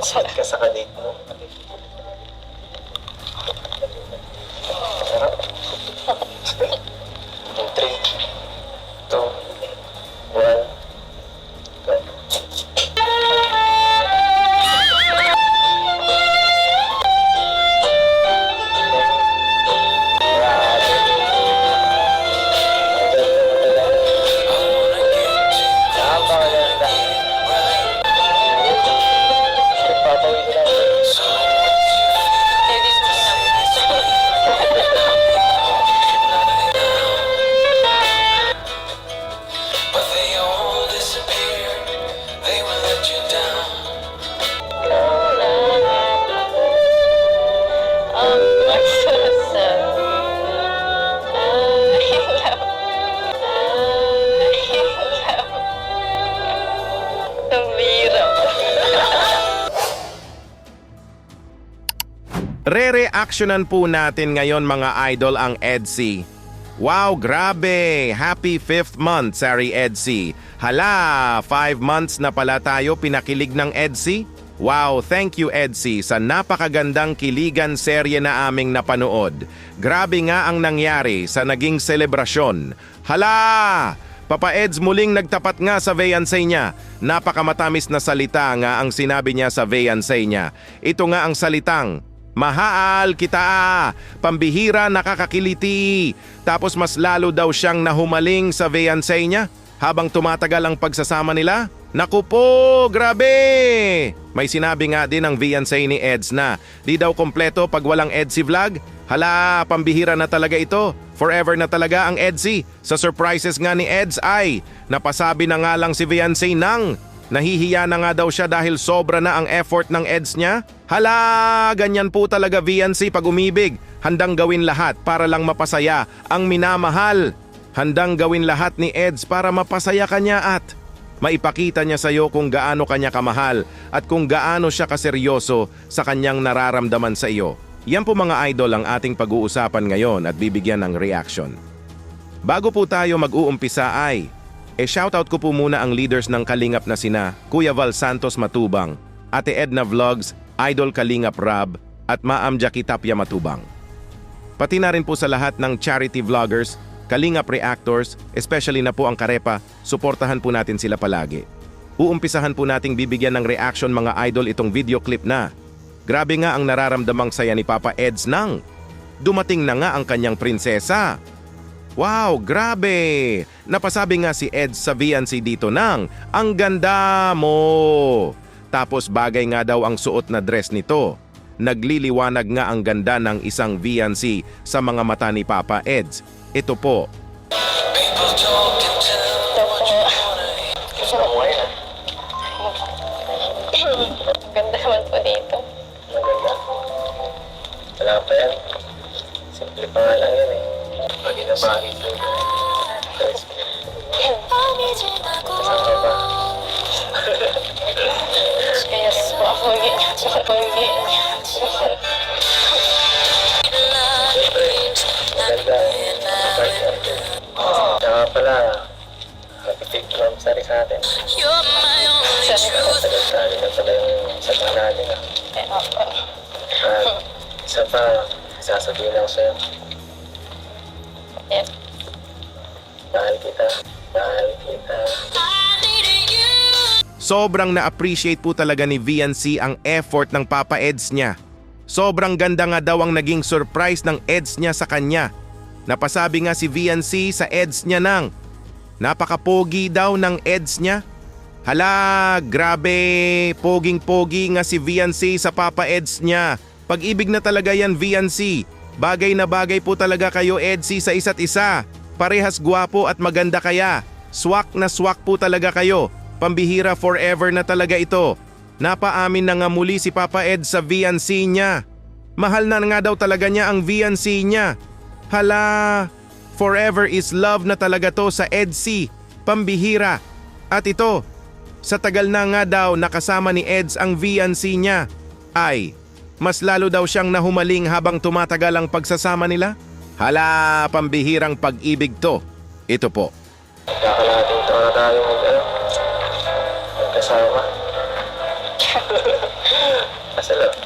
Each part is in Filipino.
Sweet ka sa kadate mo. Re-reactionan po natin ngayon mga idol ang EDSI. Wow, grabe! Happy 5th month, Sari EDSI. Hala, 5 months na pala tayo pinakilig ng EDSI? Wow, thank you EDSI sa napakagandang kiligan serye na aming napanood. Grabe nga ang nangyari sa naging selebrasyon. Hala! Papa Eds muling nagtapat nga sa Veyansay niya. Napakamatamis na salita nga ang sinabi niya sa Veyansay niya. Ito nga ang salitang, Mahal kita! Pambihira nakakakiliti! Tapos mas lalo daw siyang nahumaling sa Veyansay niya habang tumatagal ang pagsasama nila. Naku po, grabe! May sinabi nga din ang Viansay ni Eds na di daw kompleto pag walang Edsy vlog. Hala, pambihira na talaga ito. Forever na talaga ang Edsy. Sa surprises nga ni Eds ay napasabi na nga lang si Viansay nang nahihiya na nga daw siya dahil sobra na ang effort ng Eds niya. Hala, ganyan po talaga Viansay pag umibig. Handang gawin lahat para lang mapasaya ang minamahal. Handang gawin lahat ni Eds para mapasaya kanya at maipakita niya sa iyo kung gaano kanya kamahal at kung gaano siya kaseryoso sa kanyang nararamdaman sa iyo. Yan po mga idol ang ating pag-uusapan ngayon at bibigyan ng reaction. Bago po tayo mag-uumpisa ay, e shoutout ko po muna ang leaders ng Kalingap na sina Kuya Val Santos Matubang, Ate Edna Vlogs, Idol Kalingap Rab, at Maam Jackie Tapia Matubang. Pati na rin po sa lahat ng charity vloggers, Kalingap Reactors, especially na po ang Karepa, suportahan po natin sila palagi. Uumpisahan po nating bibigyan ng reaction mga idol itong video clip na. Grabe nga ang nararamdamang saya ni Papa Eds nang dumating na nga ang kanyang prinsesa. Wow, grabe! Napasabi nga si Eds sa VNC dito nang, ang ganda mo! Tapos bagay nga daw ang suot na dress nito. Nagliliwanag nga ang ganda ng isang VNC sa mga mata ni Papa Eds. Ito po, ngayon ah. Ganda naman po dito Maganda. Wala pa yan. Simple pa nga lang yan eh. Kasama ba? Kaya po ako ganyan Ako Maganda. Maganda. Tsaka pala, happy fifth anniversary sa atin. Matagal tayo na pala yung sa natin ah. At isa pa, sasabihin ako sa'yo. Sobrang na-appreciate po talaga ni VNC ang effort ng Papa Eds niya. Sobrang ganda nga daw ang naging surprise ng Eds niya sa kanya. Napasabi nga si VNC sa Eds niya nang, napaka-pogi daw ng Eds niya. Hala, grabe, poging-pogi nga si VNC sa Papa Eds niya. Pag-ibig na talaga yan VNC. Bagay na bagay po talaga kayo Edsy sa isa't isa. Parehas gwapo at maganda kaya. Swak na swak po talaga kayo. Pambihira forever na talaga ito. Napaamin na nga muli si Papa Ed sa VNC niya. Mahal na nga daw talaga niya ang VNC niya. Hala, forever is love na talaga to sa EDC. Pambihira. At ito, sa tagal na nga daw nakasama ni Eds ang VNC niya, ay mas lalo daw siyang nahumaling habang tumatagal ang pagsasama nila? Hala, pambihirang pag-ibig to. Ito po. Kakalating taon na tayo mag, ano, magkasama. Masarap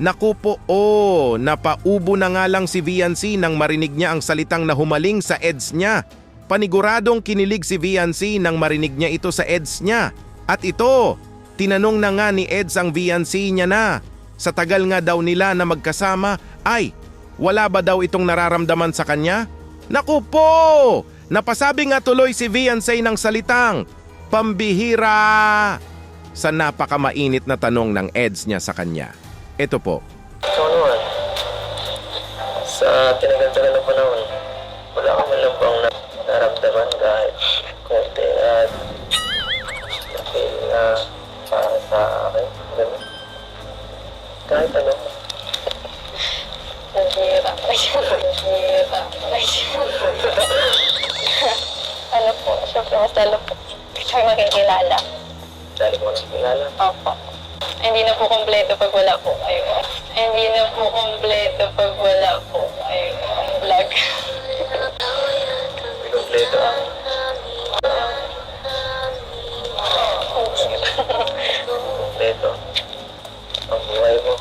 Naku po, oh, napaubo na nga lang si Viancy nang marinig niya ang salitang na humaling sa EDS niya. Paniguradong kinilig si Viancy nang marinig niya ito sa EDS niya. At ito, tinanong na nga ni EDS ang Viancy niya na. Sa tagal nga daw nila na magkasama, ay, wala ba daw itong nararamdaman sa kanya? Naku po! Napasabi nga tuloy si Viancy ng salitang, pambihira! Sa napakamainit na tanong ng EDS niya sa kanya. Ito po. Ikaw naman, sa tinagal-tagal na panahon, wala ka man lang bang na- naramdaman kahit konti at dahil na para sa akin, ganun. Kahit ano, Nasira. Nasira. Nasira. Ano po, syempre mas lalo po kayo makikilala. dahil mo na kilala. Opo. Hindi na po kompleto pag wala po kayo. Hindi na po kompleto pag wala po kayo. Vlog. Pinumpleto ang kumpleto ang buhay mo.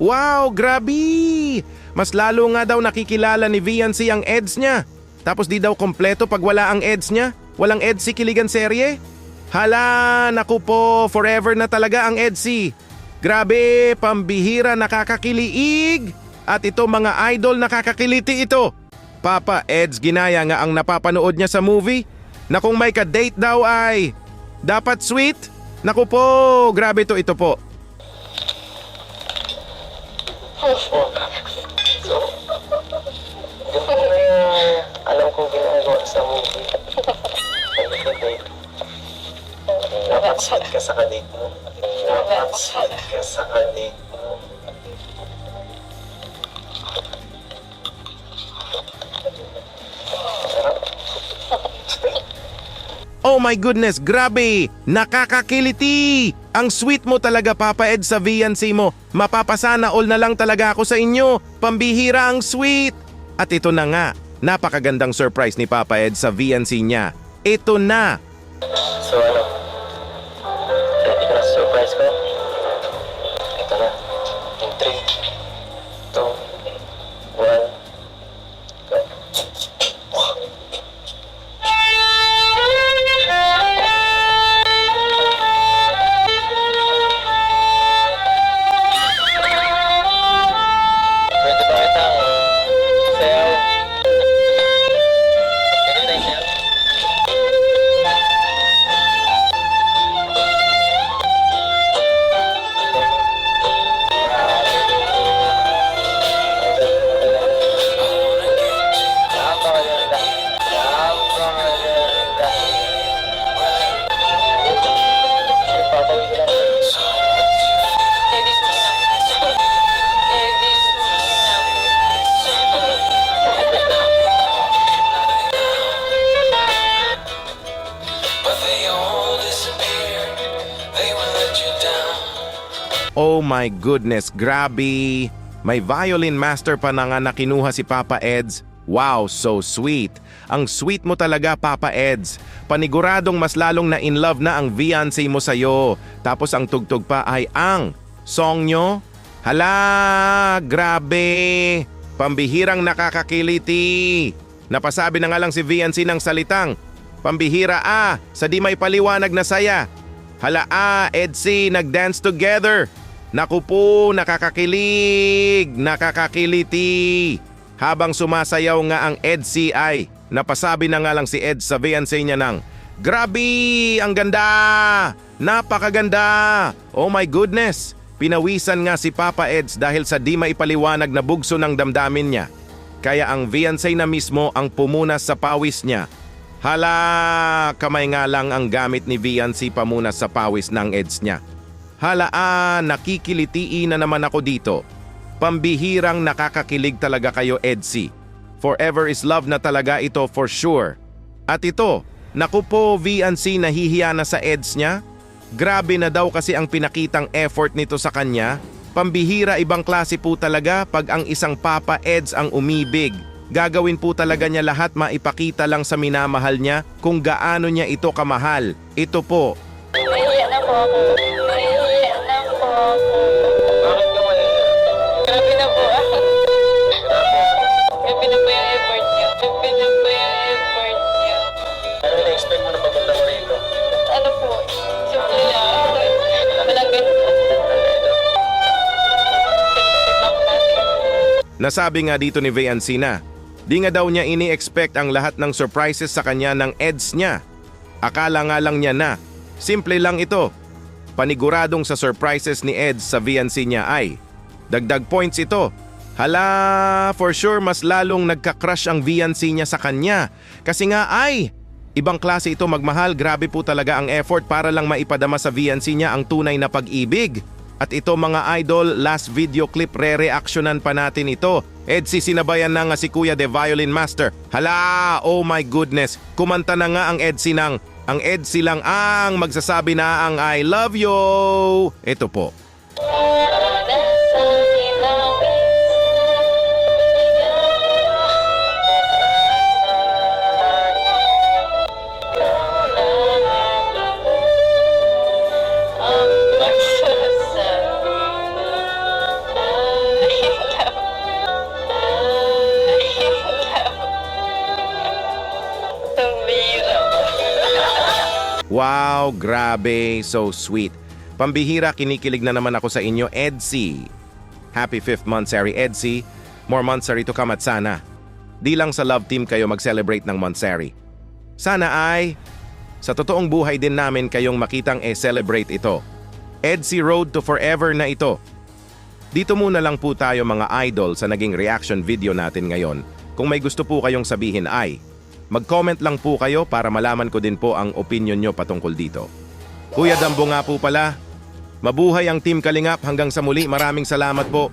Wow, grabe! Mas lalo nga daw nakikilala ni Viancy ang EDS niya. Tapos di daw kompleto pag wala ang EDS niya? Walang EDS si Kiligan serye? Hala, naku po, forever na talaga ang EDSy. Grabe, pambihira nakakakiliig. At ito mga idol nakakakiliti ito. Papa Eds ginaya nga ang napapanood niya sa movie na kung may ka-date daw ay dapat sweet. Naku po, grabe to ito po. Alam kong ginagawa sa movie. Sweet ka sa kadate mo. Sweet ka sa kadate mo. Oh my goodness, grabe! Nakakakiliti! Ang sweet mo talaga, Papa Ed, sa VNC mo. Mapapasana all na lang talaga ako sa inyo. Pambihira ang sweet! At ito na nga, napakagandang surprise ni Papa Ed sa VNC niya. Ito na! Ready ka Oh my goodness, grabe! May violin master pa na nga na kinuha si Papa Eds. Wow, so sweet. Ang sweet mo talaga, Papa Eds. Paniguradong mas lalong na in love na ang fiancé mo sa'yo. Tapos ang tugtog pa ay ang song nyo. Hala, grabe! Pambihirang nakakakiliti. Napasabi na nga lang si Viancy ng salitang, Pambihira ah, sa di may paliwanag na saya. Hala ah, Edsy, nag-dance together. Naku po, nakakakilig, nakakakiliti. Habang sumasayaw nga ang ay, napasabi na nga lang si Ed sa fiancé niya ng, Grabe, ang ganda! Napakaganda! Oh my goodness! Pinawisan nga si Papa Eds dahil sa di maipaliwanag na bugso ng damdamin niya. Kaya ang fiancé na mismo ang pumunas sa pawis niya. Hala, kamay nga lang ang gamit ni Viancy pamunas sa pawis ng eds niya. Hala ah, nakikilitiin na naman ako dito. Pambihirang nakakakilig talaga kayo, Edsy. Forever is love na talaga ito for sure. At ito, naku po VNC nahihiya na sa eds niya? Grabe na daw kasi ang pinakitang effort nito sa kanya. Pambihira ibang klase po talaga pag ang isang papa eds ang umibig. Gagawin po talaga niya lahat maipakita lang sa minamahal niya kung gaano niya ito kamahal. Ito po, Nahihiya na po. Bakit ka mali? Grabe na po ah. Po effort niyo. Grabe na po yung effort niyo. Ano na-expect mo? Ano po? Simple lang. Walang ganito. Nasabi nga dito ni Vayancina, di nga daw niya ini-expect ang lahat ng surprises sa kanya ng eds niya. Akala nga lang niya na, simple lang ito. Paniguradong sa surprises ni Eds sa VNC niya ay, dagdag points ito. Hala, for sure mas lalong nagka-crush ang VNC niya sa kanya. Kasi nga ay, ibang klase ito magmahal, grabe po talaga ang effort para lang maipadama sa VNC niya ang tunay na pag-ibig. At ito mga idol, last video clip re-reactionan pa natin ito. Edsi sinabayan na nga si Kuya The Violin Master. Hala, oh my goodness. Kumanta na nga ang Edsi ng, ang Edsi lang ang magsasabi na ang I love you. Ito po. Wow, grabe, so sweet. Pambihira, kinikilig na naman ako sa inyo, Edsi. Happy fifth month, Sari Edsi. More months are to come at sana. Di lang sa love team kayo mag-celebrate ng Monsari. Sana ay, sa totoong buhay din namin kayong makitang e-celebrate ito. Edsi Road to Forever na ito. Dito muna lang po tayo mga idol sa naging reaction video natin ngayon. Kung may gusto po kayong sabihin ay, mag-comment lang po kayo para malaman ko din po ang opinion nyo patungkol dito. Kuya Dambo nga po pala, mabuhay ang Team Kalingap hanggang sa muli maraming salamat po.